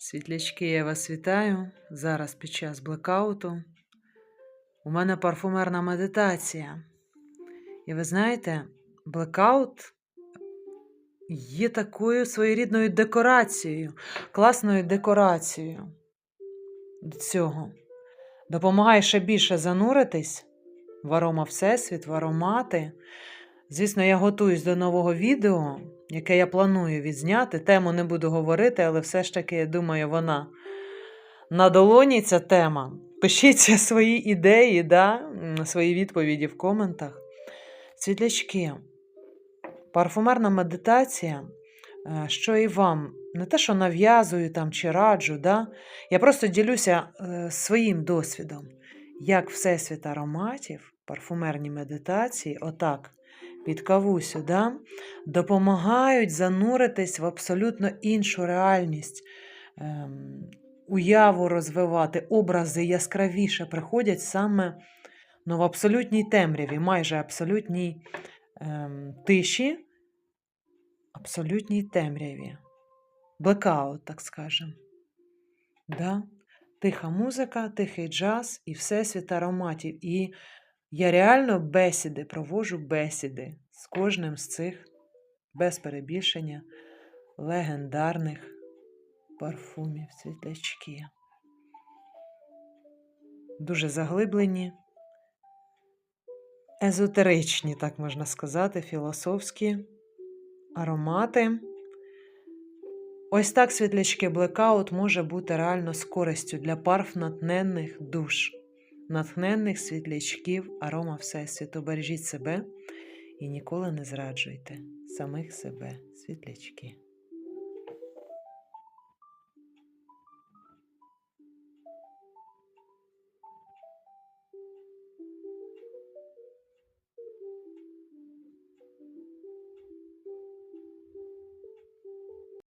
Світлячки, я вас вітаю. Зараз під час блекауту. У мене парфумерна медитація. І ви знаєте, блекаут є такою своєрідною декорацією, класною декорацією до цього. Допомагає ще більше зануритись в арома Всесвіт, в аромати. Звісно, я готуюсь до нового відео, яке я планую відзняти. Тему не буду говорити, але все ж таки, я думаю, вона на долоні ця тема. Пишіть свої ідеї, да? свої відповіді в коментах. Світлячки, парфумерна медитація, е, що і вам не те, що нав'язую там чи раджу, да? я просто ділюся е, своїм досвідом, як Всесвіт ароматів, парфумерні медитації, отак, під кавусю, да? допомагають зануритись в абсолютно іншу реальність, ем, уяву розвивати, образи яскравіше приходять саме ну, в абсолютній темряві, майже абсолютній ем, тиші, абсолютній темряві. Блекаут, так скажемо. Да? Тиха музика, тихий джаз і всесвіт ароматів. І я реально бесіди, проводжу бесіди з кожним з цих, без перебільшення, легендарних парфумів, світлячки. Дуже заглиблені, езотеричні, так можна сказати, філософські аромати. Ось так світлячки блекаут може бути реально з користю для парф натхненних душ, натхненних світлячків арома Всесвіту. Бережіть себе і ніколи не зраджуйте самих себе, світлячки.